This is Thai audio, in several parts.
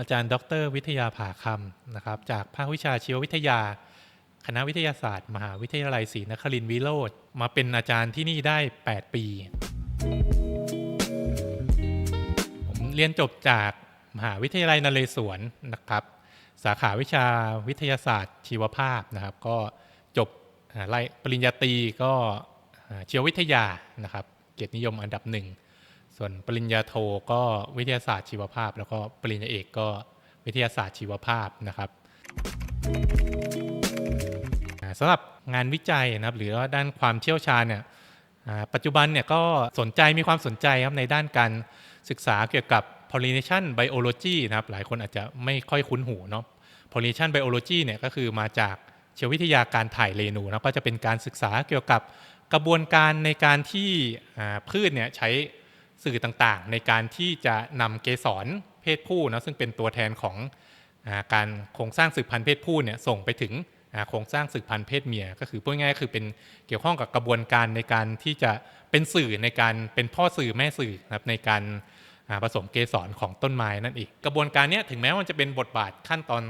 อาจารย์ ดร วิทยาผาคำนะครับ จากภาควิชาชีววิทยา คณะวิทยาศาสตร์ มหาวิทยาลัยศรีนครินทร์วิโรธมาเป็นอาจารย์ที่นี่ได้ 8 ปี ผมเรียนจบจากมหาวิทยาลัยนเรศวรนะครับ สาขาวิชาวิทยาศาสตร์ ชีวภาพนะครับ ก็จบไลปริญญาตรีก็ชีววิทยานะครับ เกียรตินิยมอันดับหนึ่ง ส่วนปริญญาโทก็วิทยาศาสตร์ชีวภาพ แล้วก็ปริญญาเอกก็วิทยาศาสตร์ชีวภาพนะครับสำหรับงานวิจัยนะครับหรือว่าด้านความเชี่ยวชาญเนี่ยปัจจุบันเนี่ยก็สนใจมีความสนใจครับในด้านการศึกษาเกี่ยวกับ pollination biology นะครับหลายคนอาจจะไม่ค่อยคุ้นหูเนาะ pollination biology เนี่ยก็คือมาจากเชีววิทยาการถ่ายเรนูนะก็จะเป็นการศึกษาเกี่ยวกับกระบวนการในการที่พืชเนี่ยใช้ สื่อต่างๆ ในการที่จะนำเกสรเพศผู้นะซึ่งเป็นตัวแทนของอการโครงสร้างสืบพันธุ์เพศผู้เนี่ยส่งไปถึงโครงสร้างสืบพันธุ์เพศเมีย ก็คือพูดง่ายๆคือเป็นเกี่ยวข้องกับกระบวนการในการที่จะเป็นสื่อในการเป็นพ่อสื่อแม่สื่อครับในการผสมเกสรของต้นไม้นั่นเองกระบวนการนี้ถึงแม้ว่ามันจะเป็นบทบาทขั้นตอน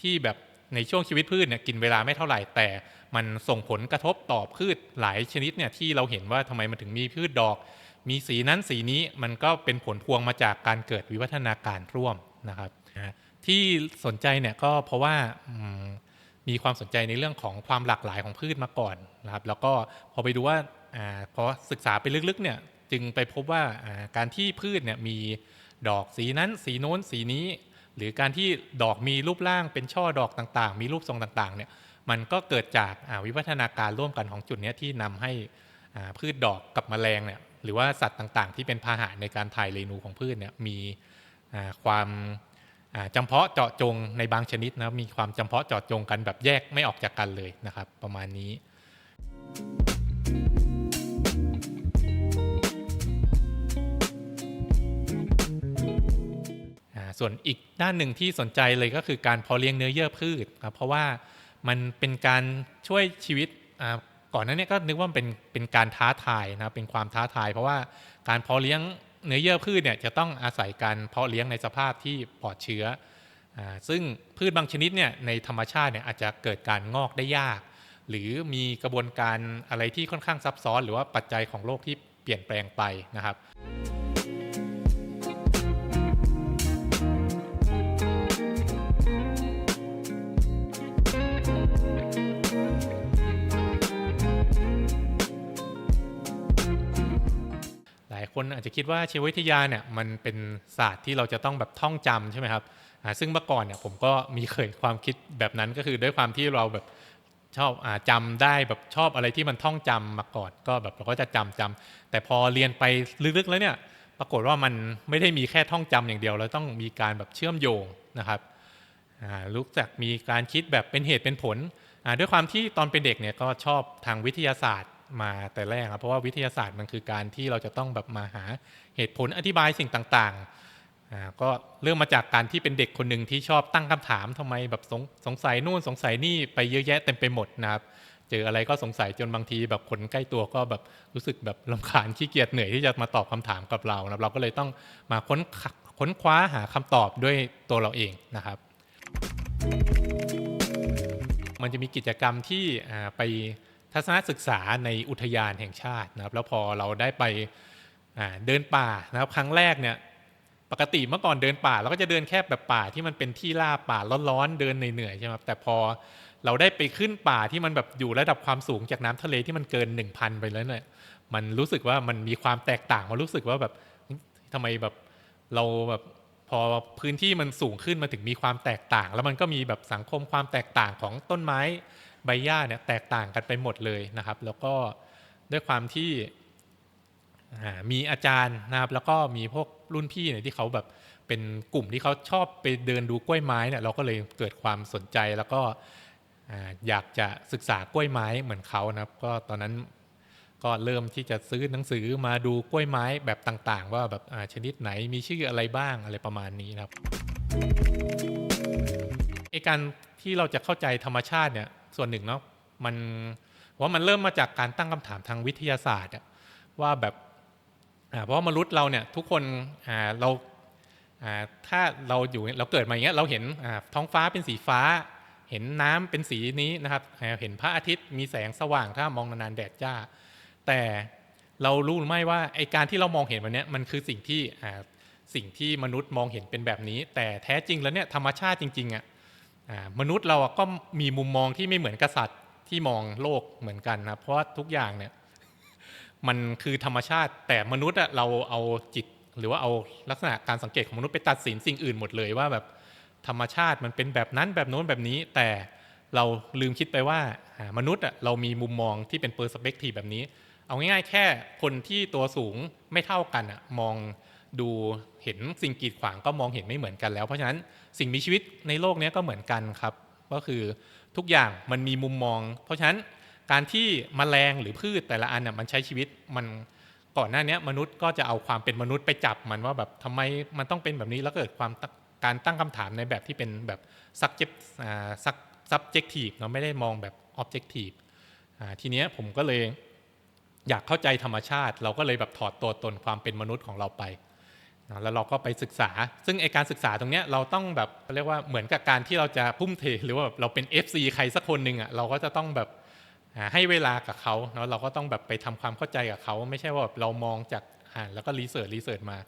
ที่แบบในช่วงชีวิตพืชเนี่ยกินเวลาไม่เท่าไหร่แต่มันส่งผลกระทบต่อพืชหลายชนิดเนี่ยที่เราเห็นว่าทำไมมันถึงมีพืชดอก มีสีนั้นสีนี้มันก็เป็นผลพวงมาจากการเกิดวิวัฒนาการร่วมนะครับที่สนใจเนี่ยก็เพราะว่ามีความสนใจในเรื่องของความหลากหลายของพืชมาก่อนนะครับ แล้วก็พอไปดูว่าอพอศึกษาไปลึกๆเนี่ยจึงไปพบว่าการที่พืชเนี่ยมีดอกสีนั้น สีโน้นสีนี้ หรือการที่ดอกมีรูปร่างเป็นช่อดอกต่างๆ มีรูปทรงต่างๆเนี่ยมันก็เกิดจากาวิวัฒนาการร่วมกันของจุดนี้ที่นำให้พืชดอกกับแมลงเนี่ย หรือว่าสัตว์ต่างๆ ที่เป็นพาหะในการถ่ายเรนูของพืชเนี่ยมีความจำเพาะเจาะจงในบางชนิดนะมีความจำเพาะเจาะจงกันแบบแยกไม่ออกจากกันเลยนะครับ ประมาณนี้ ส่วนอีกด้านหนึ่งที่สนใจเลยก็คือการพาะเลี้ยงเนื้อเยื่อพืชครับเพราะว่ามันเป็นการช่วยชีวิต ก่อนหน้านี้ก็นึกว่าเป็นเป็นการท้าทายนะเป็นความท้าทาย เพราะว่าการเพาะเลี้ยงเนื้อเยื่อพืชเนี่ยจะต้องอาศัยการเพาะเลี้ยงในสภาพที่ปลอดเชื้ออซึ่งพืชบางชนิดเนี่ยในธรรมชาติเนี่ยอาจจะเกิดการงอกได้ยาก หรือมีกระบวนการอะไรที่ค่อนข้างซับซ้อน หรือว่าปัจจัยของโลกที่เปลี่ยนแปลงไปนะครับ คนอาจจะคิดว่าชีววิทยาเนี่ยมันเป็นศาสตร์ที่เราจะต้องแบบท่องจำใช่ไหมครับซึ่งเมื่อก่อนเนี่ยผมก็มีเคยความคิดแบบนั้นก็คือด้วยความที่เราแบบชอบอาจำได้แบบชอบอะไรที่มันท่องจำมาก่อนก็แบบเราก็จะจำจำแต่พอเรียนไปลึกๆแล้วเนี่ยปรากฏว่ามันไม่ได้มีแค่ท่องจำอย่างเดียวแล้วต้องมีการแบบเชื่อมโยงนะครับอ่ารู้จักมีการคิดแบบเป็นเหตุเป็นผลด้วยความที่ตอนเป็นเด็กเนี่ยก็ชอบทางวิทยาศาสตร์ มาแต่แรกครับเพราะว่าวิทยาศาสตร์มันคือการที่เราจะต้องแบบมาหาเหตุผลอธิบายสิ่งต่างๆ ก็เริ่มมาจากการที่เป็นเด็กคนหนึ่งที่ชอบตั้งคำถามทำไมแบบสงสงสัยนู่นสงสัยนี่ไปเยอะแยะเต็มไปหมดนะครับเจออะไรก็สงสัยจนบางทีแบบคนใกล้ตัวก็แบบรู้สึกแบบลำคาญขี้เกียจเหนื่อยที่จะมาตอบคำถามกับเรานะเราก็เลยต้องมาค้นค้นคว้าหาคำตอบด้วยตัวเราเองนะครับ มันจะมีกิจกรรมที่ไป ทัศนศึกษาในอุทยานแห่งชาตินะครับ แล้วพอเราได้ไปเดินป่านะครับ ครั้งแรกเนี่ยปกติเมื่อก่อนเดินป่าเราก็จะเดินแค่แบบป่าที่มันเป็นที่ราบป่าร้อนๆเดินเหนื่อยๆใช่ไหมครับแต่พอเราได้ไปขึ้นป่าที่มันแบบอยู่ระดับความสูงจากน้ำทะเลที่มันเกิน 1,000 ไปแล้วเนี่ยมันรู้สึกว่ามันมีความแตกต่างมันรู้สึกว่าแบบทำไมแบบเราแบบพอพื้นที่มันสูงขึ้นมาถึงมีความแตกต่าง แล้วมันก็มีแบบสังคมความแตกต่างของต้นไม้ ใบหญ้าเนี่ยแตกต่างกันไปหมดเลยนะครับ แล้วก็ด้วยความที่มีอาจารย์นะครับ แล้วก็มีพวกรุ่นพี่เนี่ยที่เขาแบบเป็นกลุ่มที่เขาชอบไปเดินดูกล้วยไม้เนี่ยเราก็เลยเกิดความสนใจแล้วก็อยากจะศึกษากล้วยไม้เหมือนเขานะครับ ก็ตอนนั้นก็เริ่มที่จะซื้อหนังสือมาดูกล้วยไม้แบบต่างๆ ว่าแบบชนิดไหนมีชื่ออะไรบ้างอะไรประมาณนี้นะครับ ไอการที่เราจะเข้าใจธรรมชาติเนี่ยส่วนหนึ่งเนาะมันว่ามันเริ่มมาจากการตั้งคำถามทางวิทยาศาสตร์ว่าแบบเพราะมนุษย์เราเนี่ยทุกคนเราถ้าเราอยู่เราเกิดมาอย่างเงี้ยเราเห็นท้องฟ้าเป็นสีฟ้า เห็นน้ำเป็นสีนี้นะครับเห็นพระอาทิตย์มีแสงสว่างถ้ามองนานๆแดดจ้า แต่เรารู้หรือไม่ว่าไอการที่เรามองเห็นวันเนี้ยมันคือสิ่งที่สิ่งที่มนุษย์มองเห็นเป็นแบบนี้ แต่แท้จริงแล้วเนี่ยธรรมชาติจริงๆอะอ่า มนุษย์เราอะก็มีมุมมองที่ไม่เหมือนกษัตริย์ที่มองโลกเหมือนกันนะเพราะว่าทุกอย่างเนี่ยมันคือธรรมชาติแต่มนุษย์อะเราเอาจิต หรือว่าเอาลักษณะการสังเกตของมนุษย์ไปตัดสินสิ่งอื่นหมดเลยว่าแบบธรรมชาติมันเป็นแบบนั้นแบบโน้นแบบนี้ แต่เราลืมคิดไปว่ามนุษย์อะเรามีมุมมองที่เป็นเปอร์สเปกทีแบบนี้ เอาง่ายๆ แค่คนที่ตัวสูงไม่เท่ากันอะมอง ดูเห็นสิ่งกีดขวางก็มองเห็นไม่เหมือนกันแล้ว เพราะฉะนั้นสิ่งมีชีวิตในโลกนี้ก็เหมือนกันครับ ก็คือทุกอย่างมันมีมุมมอง เพราะฉะนั้นการที่มแมลงหรือพืชแต่ละอันน่ะมันใช้ชีวิตมันก่อนหน้านี้มนุษย์ก็จะเอาความเป็นมนุษย์ไปจับมันว่าแบบทำไมมันต้องเป็นแบบนี้แล้วเกิดความการตั้งคำถามในแบบที่เป็นแบบ subject sub- subjective เนาไม่ได้มองแบบ objective ทีเนี้ยผมก็เลยอยากเข้าใจธรรมชาติ เราก็เลยแบบถอดตัวตนความเป็นมนุษย์ของเราไป แล้วเราก็ไปศึกษา ซึ่งไอการศึกษาตรงเนี้ยเราต้องแบบเรียกว่าเหมือนกับการที่เราจะพุ่มเทหรือว่าเราเป็น FC ใครสักคนหนึ่งอะเราก็จะต้องแบบให้เวลากับเขาเนาะเราก็ต้องแบบไปทำความเข้าใจกับเขา ไม่ใช่ว่าแบบเรามองจากอ่านแล้วก็รีเสิร์ชรีเสิร์ชมา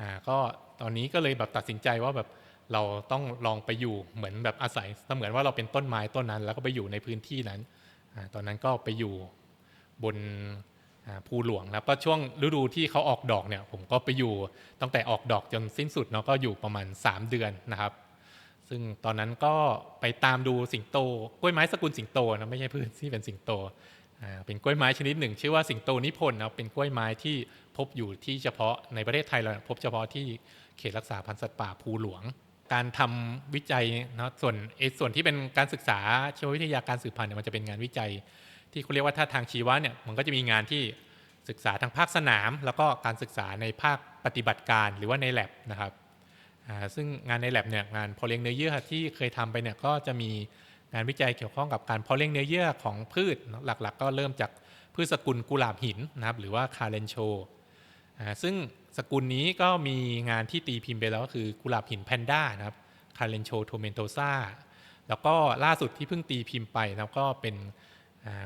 อ่าก็ตอนนี้ก็เลยแบบตัดสินใจว่าแบบเราต้องลองไปอยู่เหมือนแบบอาศัยเสมือนว่าเราเป็นต้นไม้ต้นนั้น แล้วก็ไปอยู่ในพื้นที่นั้นอาตอนนั้นก็ไปอยู่บน ภูหลวงแล้วก็ช่วงฤดูที่เขาออกดอกเนี่ยผมก็ไปอยู่ตั้งแต่ออกดอกจนสิ้นสุดเนาะก็อยู่ประมาณ 3 เดือนนะครับ ซึ่งตอนนั้นก็ไปตามดูสิงโตกล้วยไม้สกุลสิงโตนะไม่ใช่พืชที่เป็นสิงโตเป็นกล้วยไม้ชนิดหนึ่ง ชื่อว่าสิงโตนิพนธ์นะเป็นกล้วยไม้ที่พบอยู่ที่เฉพาะในประเทศไทยเราพบเฉพาะที่เขตรักษาพันธุ์สัตว์ป่าภูหลวง การทำวิจัยเนาะส่วนส่วนที่เป็นการศึกษาเชีววิทยาการสืบพันธุ์เนี่ยมันจะเป็นงานวิจัย ที่เขาเรียกว่าถ้าทางชีวะเนี่ยมันก็จะมีงานที่ศึกษาทางภาคสนาม แล้วก็การศึกษาในภาคปฏิบัติการหรือว่าใน l ลบนะครับซึ่งงานใน l ลบเนี่ยงานพาะเลี้ยงเนื้อเยื่อที่เคยทำไปเนี่ยก็จะมีงานวิจัยเกี่ยวข้องกับการเพาะเลี้ยงเนื้อเยื่อของพืชหลักๆ ก็เริ่มจากพืชสกุลกุหลาบหินนะครับหรือว่าคาเรนโชซึ่งสกุลนี้ก็มีงานที่ตีพิมพ์ไปแล้วก็คือกุหลาบหินแพนด้านะครับคาเรนโชโทเมนโตซาแล้วก็ล่าสุดที่เพิ่งตีพิมพ์ไปนะก็เป็น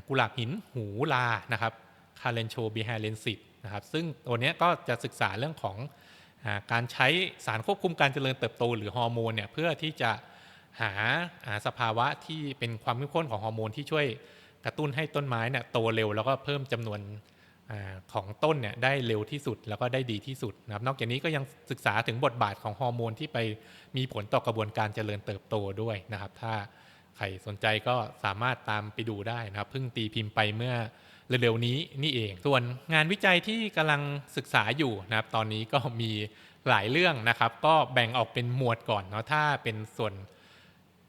กุหลาบหินหูลานะครับคาเรนโชบีแฮเลนซิตนะครับซึ่งตัวนี้ก็จะศึกษาเรื่องของอการใช้สารควบคุมการเจริญเติบโตหรือฮอร์โมนเนี่ยเพื่อที่จะหาอ่าสภาวะที่เป็นความเข้มข้นของฮอร์โมนที่ช่วยกระตุ้นให้ต้นไม้เนี่ยโตเร็วแล้วก็เพิ่มจำนวนอของต้นเนี่ยได้เร็วที่สุดแล้วก็ได้ดีที่สุดนะครับนอกจากนี้ก็ยังศึกษาถึงบทบาทของฮอร์โมนที่ไปมีผลต่อกระบวนการเจริญเติบโตด้วยนะครับ ถ้า ใครสนใจก็สามารถตามไปดูได้นะครับ เพิ่งตีพิมพ์ไปเมื่อเร็วๆนี้นี่เอง ส่วนงานวิจัยที่กำลังศึกษาอยู่นะครับ ตอนนี้ก็มีหลายเรื่องนะครับ ก็แบ่งออกเป็นหมวดก่อนเนาะถ้าเป็นส่วน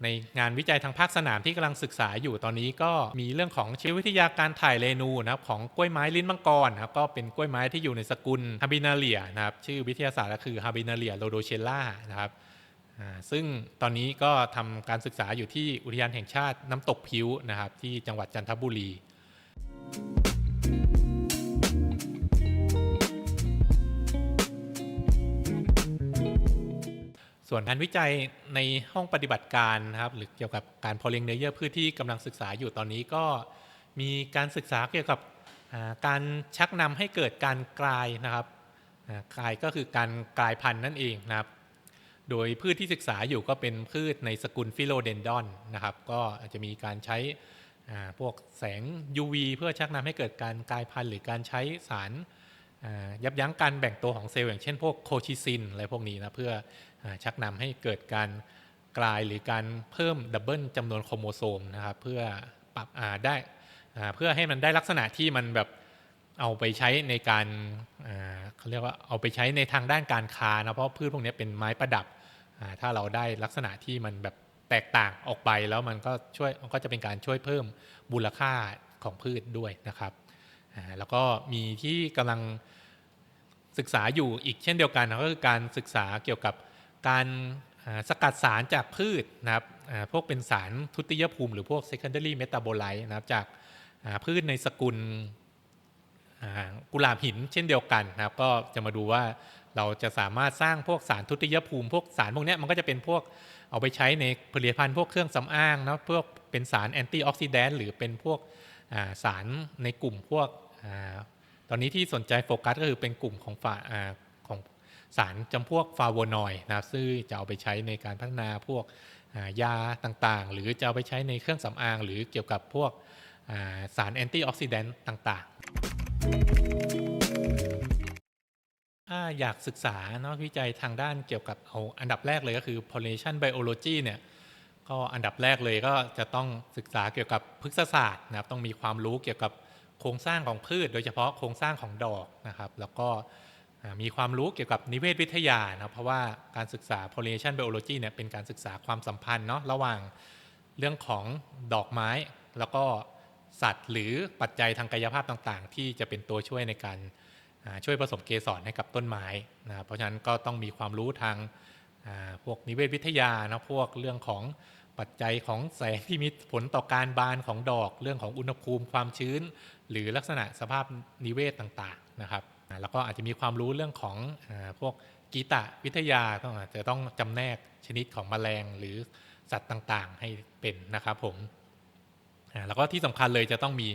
ในงานวิจัยทางภาคสนามที่กำลังศึกษาอยู่ตอนนี้ก็มีเรื่องของชีววิทยาการถ่ายเรนูนะครับของกล้วยไม้ลิ้นมังกรนะครับก็เป็นกล้วยไม้ที่อยู่ในสกุลฮาบินาเลียนะครับชื่อวิทยาศาสตร์ก็คือฮาบินาเลียโลโดเชล่านะครับ ซึ่งตอนนี้ก็ทำการศึกษาอยู่ที่อุทยานแห่งชาติน้ำตกพิ้วนะครับ ที่จังหวัดจันทบุรี ส่วนงานวิจัยในห้องปฏิบัติการนะครับ หรือเกี่ยวกับการพาะเลี้ยงเนื้อเยื่อพืชที่กำลังศึกษาอยู่ตอนนี้ก็มีการศึกษาเกี่ยวกับการชักนำให้เกิดการกลายนะครับกลายก็คือการกลายพันธุ์นั่นเองนะครับ โดยพืชที่ศึกษาอยู่ก็เป็นพืชในสกุลฟิโลเดนดอนนะครับ ก็อาจจะมีการใช้พวกแสง UV เพื่อชักนำให้เกิดการกลายพันธุ์หรือการใช้สารยับยั้งการแบ่งตัวของเซลล์อย่างเช่นพวกโคชิซินอะไรพวกนี้นะเพื่ออชักนำให้เกิดการกลายหรือการเพิ่มดับเบิลจำนวนโครโมโซมนะครับเพื่อปรับได้เพื่อให้มันได้ลักษณะที่มันแบบเอาไปใช้ในการเขาเรียกว่าเอาไปใช้ในทางด้านการค้านะเพราะพืชพวกนี้เป็นไม้ประดับ ถ้าเราได้ลักษณะที่มันแบบแตกต่างออกไปแล้วมันก็ช่วยมันก็จะเป็นการช่วยเพิ่มมูลค่าของพืชด้วยนะครับ แล้วก็มีที่กำลังศึกษาอยู่อีกเช่นเดียวกันก็คือการศึกษาเกี่ยวกับการสกัดสารจากพืชนะครับพวกเป็นสารทุติยภูมิหรือพวก secondary metabolite นะครับจากพืชในสกุลกุหลาบหินเช่นเดียวกันนะครับ ก็จะมาดูว่า เราจะสามารถสร้างพวกสารทุติยภูมิ พวกสารพวกนี้มันก็จะเป็นพวกเอาไปใช้ในผลิตภัณฑ์พวกเครื่องสำอางนะพวกเป็นสารแอนตี้ออกซิแดนต์หรือเป็นพวกสารในกลุ่มพวกตอนนี้ที่สนใจโฟกัสก็คือเป็นกลุ่มของฝาของสารจำพวกฟาโวนอยด์นะครับซึ่งจะเอาไปใช้ในการพัฒนาพวกยาต่างๆ หรือจะเอาไปใช้ในเครื่องสำอาง หรือเกี่ยวกับพวกสารแอนตี้ออกซิแดนต์ต่าง ๆ ถ้าอยากศึกษาเนาะวิจัยทางด้านเกี่ยวกับเอาอันดับแรกเลยก็คือ pollination biology เนี่ยก็อันดับแรกเลยก็จะต้องศึกษาเกี่ยวกับพฤกษศาสตร์นะครับต้องมีความรู้เกี่ยวกับโครงสร้างของพืช โดยเฉพาะโครงสร้างของดอกนะครับ แล้วก็มีความรู้เกี่ยวกับนิเวศวิทยานะเพราะว่าการศึกษา pollination biology เนี่ยเป็นการศึกษาความสัมพันธ์เนาะระหว่างเรื่องของดอกไม้ แล้วก็สัตว์หรือปัจจัยทางกายภาพต่างๆ ที่จะเป็นตัวช่วยในการ ช่วยผสมเกสรให้กับต้นไม้นะเพราะฉะนั้นก็ต้องมีความรู้ทางพวกนิเวศวิทยานะพวกเรื่องของปัจจัยของแสงที่มีผลต่อการบานของดอก เรื่องของอุณหภูมิความชื้น หรือลักษณะสภาพนิเวศต่างๆนะครับแล้วก็อาจจะมีความรู้เรื่องของอพวกกีตะวิทยาต้องอาจจะต้องจำแนกชนิดของแมลงหรือสัตว์ต่างๆ ให้เป็นนะครับผมแล้วก็ที่สำคัญเลยจะต้องมี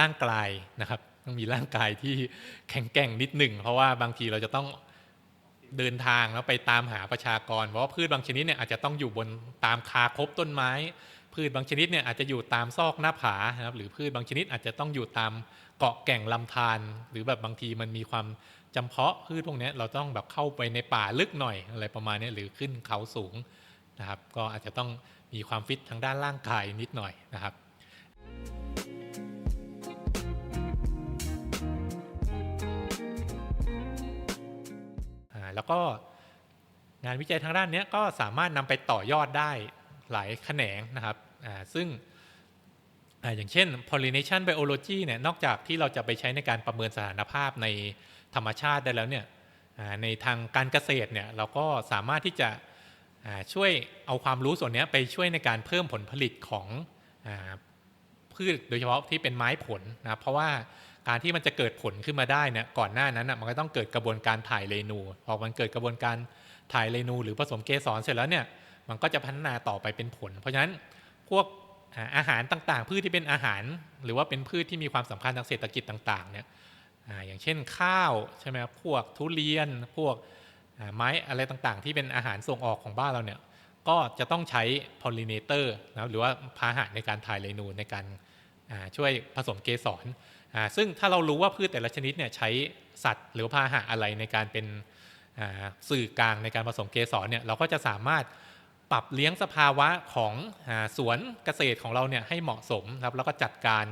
ร่างกายนะครับ ต้องมีร่างกายที่แข็งแกร่งนิดหนึ่ง เพราะว่าบางทีเราจะต้องเดินทางแล้วไปตามหาประชากร เพราะว่าพืชบางชนิดเนี่ยอาจจะต้องอยู่บนตามคาคบต้นไม้ พืชบางชนิดเนี่ยอาจจะอยู่ตามซอกหน้าผานะครับหรือพืชบางชนิดอาจจะต้องอยู่ตามเกาะแก่งลำธารหรือแบบบางทีมันมีความจำเพาะพืชพวกนี้เราต้องแบบเข้าไปในป่าลึกหน่อยอะไรประมาณนี้หรือขึ้นเขาสูงนะครับ ก็อาจจะต้องมีความฟิตทางด้านร่างกายนิดหน่อยนะครับ แล้วก็งานวิจัยทางด้านนี้ก็สามารถนำไปต่อยอดได้หลายแขนงนะครับซึ่งออย่างเช่น pollination biology เนี่ยนอกจากที่เราจะไปใช้ในการประเมินสถานภาพในธรรมชาติได้แล้วเนี่ยในทางการเกษตรเนี่ยเราก็สามารถที่จะช่วยเอาความรู้ส่วนนี้ไปช่วยในการเพิ่มผลผลิตของอพืชโดยเฉพาะที่เป็นไม้ผลนะเพราะว่า การที่มันจะเกิดผลขึ้นมาได้เนี่ยก่อนหน้านั้นนะมันก็ต้องเกิดกระบวนการถ่ายเรนูพอมันเกิดกระบวนการถ่ายเรนู หรือผสมเกสรเสร็จแล้วเนี่ยมันก็จะพัฒนาต่อไปเป็นผล เพราะฉะนั้นพวกอาหารต่างๆ พืชที่เป็นอาหาร หรือว่าเป็นพืชที่มีความสำคัญทางเศรษฐกิจต่างๆเนี่ยอย่างเช่นข้าวใช่ไหมครับพวกทุเรียนพวกไม้อะไรต่างๆ ที่เป็นอาหารส่งออกของบ้านเราเนี่ยก็จะต้องใช้พอลลิเนเตอร์นะหรือว่าพาหะในการถ่ายเรนูในการช่วยผสมเกสร ซึ่งถ้าเรารู้ว่าพืชแต่ละชนิดเนี่ยใช้สัตว์หรือพาหะอะไรในการเป็นสื่อกลางในการผสมเกสรเนี่ยเราก็จะสามารถปรับเลี้ยงสภาวะของอสวนเกษตรของเราเนี่ยให้เหมาะสมครับแล้วก็จัดการ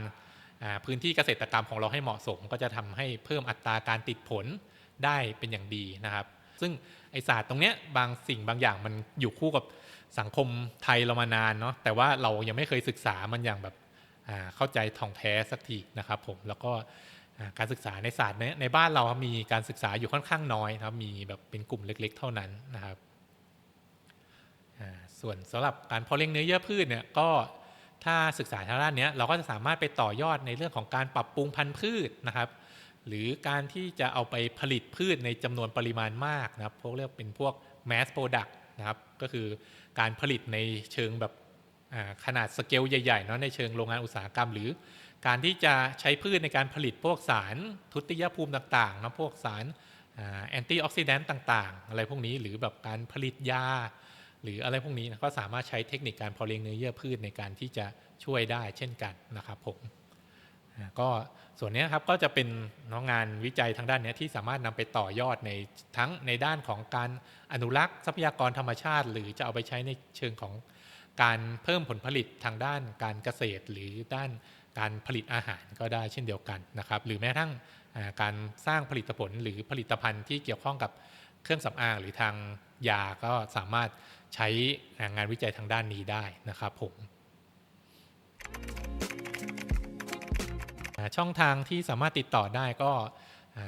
พื้นที่เกษตรกรรมของเราให้เหมาะสม ก็จะทำให้เพิ่มอัตราการติดผลได้เป็นอย่างดีนะครับ ซึ่งไอศาสตร์ตรงเนี้ยบางสิ่งบางอย่างมันอยู่คู่กับสังคมไทยเรามานานเนาะแต่ว่าเรายังไม่เคยศึกษามันอย่างแบบ เข้าใจท่องแท้สักทีนะครับผมแล้วก็การศึกษาในศาสตร์เนี้ยในบ้านเรามีการศึกษาอยู่ค่อนข้างน้อยนะครับมีแบบเป็นกลุ่มเล็ก ๆ เท่านั้นนะครับส่วนสำหรับการเพาะเลี้ยงเนื้อเยื่อพืชเนี่ยก็ถ้าศึกษาทางด้านนี้เราก็จะสามารถไปต่อยอดในเรื่องของการปรับปรุงพันธุ์พืชนะครับ หรือการที่จะเอาไปผลิตพืชในจำนวนปริมาณมากนะครับพวกเรียกเป็นพวก mass product นะครับก็คือการผลิตในเชิงแบบ ขนาดสเกลใหญ่ๆเนาะในเชิงโรงงานอุตสาหกรรม หรือการที่จะใช้พืชในการผลิตพวกสารทุติยภูมิต่างๆนะพวกสารแอนตี้ออกซิแดนต์ต่างๆ อะไรพวกนี้หรือแบบการผลิตยา หรืออะไรพวกนี้นะก็สามารถใช้เทคนิคการเพาะเลี้ยงเนื้อเยื่อพืชในการที่จะช่วยได้เช่นกันนะครับผมก็ส่วนนี้ครับก็จะเป็นน้องงานวิจัยทางด้านนี้ที่สามารถนำไปต่อยอดในทั้งในด้านของการอนุรักษ์ทรัพยากรธรรมชาติ หรือจะเอาไปใช้ในเชิงของ การเพิ่มผลผลิตทางด้านการเกษตร หรือด้านการผลิตอาหารก็ได้เช่นเดียวกันนะครับ หรือแม้กระทั่งการสร้างผลิตผลหรือผลิตภัณฑ์ที่เกี่ยวข้องกับเครื่องสำอางหรือทางยาก็สามารถใช้งานวิจัยทางด้านนี้ได้นะครับผมช่องทางที่สามารถติดต่อได้ก็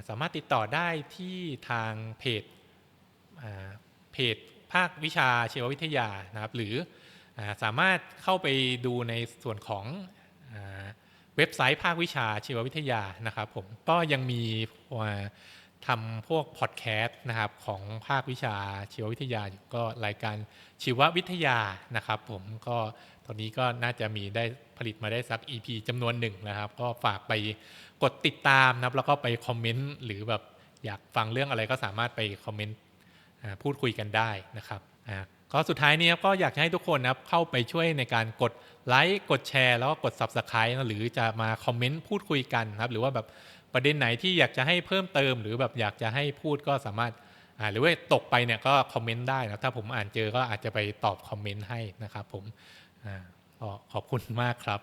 สามารถติดต่อได้ที่ทางเพจเพจภาควิชาชีววิทยานะครับ หรือ สามารถเข้าไปดูในส่วนของเว็บไซต์ภาควิชาชีววิทยานะครับผมก็ยังมีทำพวกพอดแคสต์นะครับของภาควิชาชีววิทยาอยู่ก็รายการชีววิทยานะครับผมก็ตอนนี้ก็น่าจะมีได้ผลิตมาได้สัก EP จำนวนหนึ่งนะครับ ก็ฝากไปกดติดตามนะครับแล้วก็ไปคอมเมนต์หรือแบบอยากฟังเรื่องอะไรก็สามารถไปคอมเมนต์พูดคุยกันได้นะครับ ก็สุดท้ายนี้ครับก็อยากจะให้ทุกคนนะครับเข้าไปช่วยในการกดไลค์กดแชร์ แล้วก็กด Subscribe หรือจะมาคอมเมนต์พูดคุยกันครับหรือว่าแบบประเด็นไหนที่อยากจะให้เพิ่มเติม หรือแบบอยากจะให้พูดก็สามารถอ่าหรือว่าตกไปเนี่ยก็คอมเมนต์ได้นะถ้าผมอ่านเจอก็อาจจะไปตอบคอมเมนต์ให้นะครับผมอ่าขอบคุณมากครับ